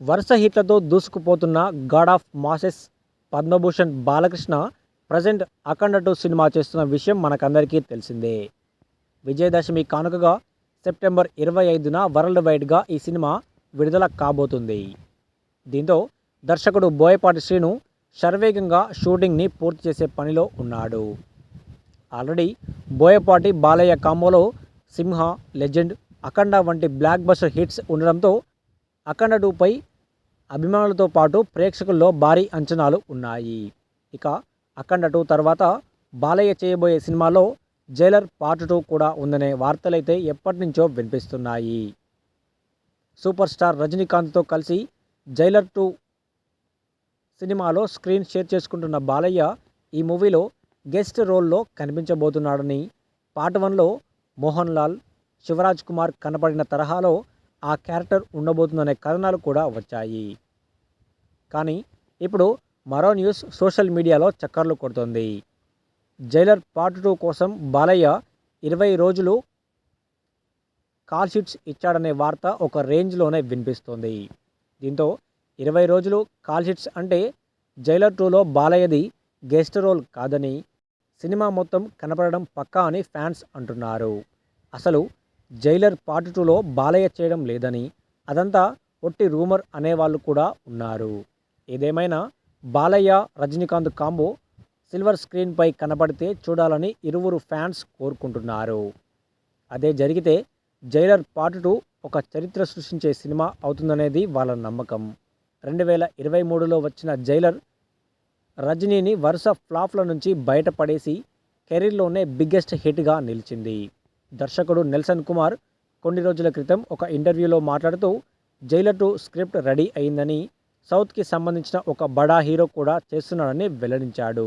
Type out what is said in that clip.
వరుస హిట్లతో దూసుకుపోతున్న god of masses Padma Bhushan Balakrishna present Akhanda two cinema చేస్తున్న విషయం మనకందరికీ తెలిసిందే. విజయదశమి కానుకగా సెప్టెంబర్ ఇరవై ఐదున వరల్డ్ వైడ్గా ఈ సినిమా విడుదల కాబోతుంది. దీంతో దర్శకుడు బోయపాటి శ్రీను శరవేగంగా షూటింగ్ని పూర్తి చేసే పనిలో ఉన్నాడు. ఆల్రెడీ బోయపాటి బాలయ్య కాంబోలో సింహ లెజెండ్ అఖండ వంటి బ్లాక్ బస్టర్ హిట్స్ ఉండడంతో అఖండ టూపై అభిమానులతో పాటు ప్రేక్షకుల్లో భారీ అంచనాలు ఉన్నాయి. ఇక అఖండ టూ తర్వాత బాలయ్య చేయబోయే సినిమాలో జైలర్ పార్ట్ టూ కూడా ఉందనే వార్తలైతే ఎప్పటి నుంచో వినిపిస్తున్నాయి. సూపర్ స్టార్ రజనీకాంత్తో కలిసి జైలర్ టూ సినిమాలో స్క్రీన్ షేర్ చేసుకుంటున్న బాలయ్య ఈ మూవీలో గెస్ట్ రోల్లో కనిపించబోతున్నాడని పార్ట్ వన్లో మోహన్ లాల్ శివరాజ్ కుమార్ కనపడిన తరహాలో ఆ క్యారెక్టర్ ఉండబోతుందనే కథనాలు కూడా వచ్చాయి. కానీ ఇప్పుడు మరో న్యూస్ సోషల్ మీడియాలో చక్కర్లు కొడుతుంది. జైలర్ పార్ట్ టూ కోసం బాలయ్య ఇరవై రోజులు కాల్ షీట్స్ ఇచ్చాడనే వార్త ఒక రేంజ్లోనే వినిపిస్తోంది. దీంతో ఇరవై రోజులు కాల్ షీట్స్ అంటే జైలర్ టూలో బాలయ్యది గెస్ట్ రోల్ కాదని సినిమా మొత్తం కనపడడం పక్కా అని ఫ్యాన్స్ అంటున్నారు. అసలు జైలర్ పార్ట్ టూలో బాలయ్య చేయడం లేదని అదంతా ఒట్టి రూమర్ అనేవాళ్ళు కూడా ఉన్నారు. ఏదేమైనా బాలయ్య రజనీకాంత్ కాంబో సిల్వర్ స్క్రీన్పై కనబడితే చూడాలని ఇరువురు ఫ్యాన్స్ కోరుకుంటున్నారు. అదే జరిగితే జైలర్ పార్ట్ టూ ఒక చరిత్ర సృష్టించే సినిమా అవుతుందనేది వాళ్ళ నమ్మకం. రెండు వేల ఇరవై మూడులో వచ్చిన జైలర్ రజనీని వరుస ఫ్లాప్ల నుంచి బయటపడేసి కెరీర్లోనే బిగ్గెస్ట్ హిట్గా నిలిచింది. దర్శకుడు నెల్సన్ కుమార్ కొన్ని రోజుల క్రితం ఒక ఇంటర్వ్యూలో మాట్లాడుతూ జైలర్ టూ స్క్రిప్ట్ రెడీ అయిందని సౌత్కి సంబంధించిన ఒక బడా హీరో కూడా చేస్తున్నాడని వెల్లడించాడు.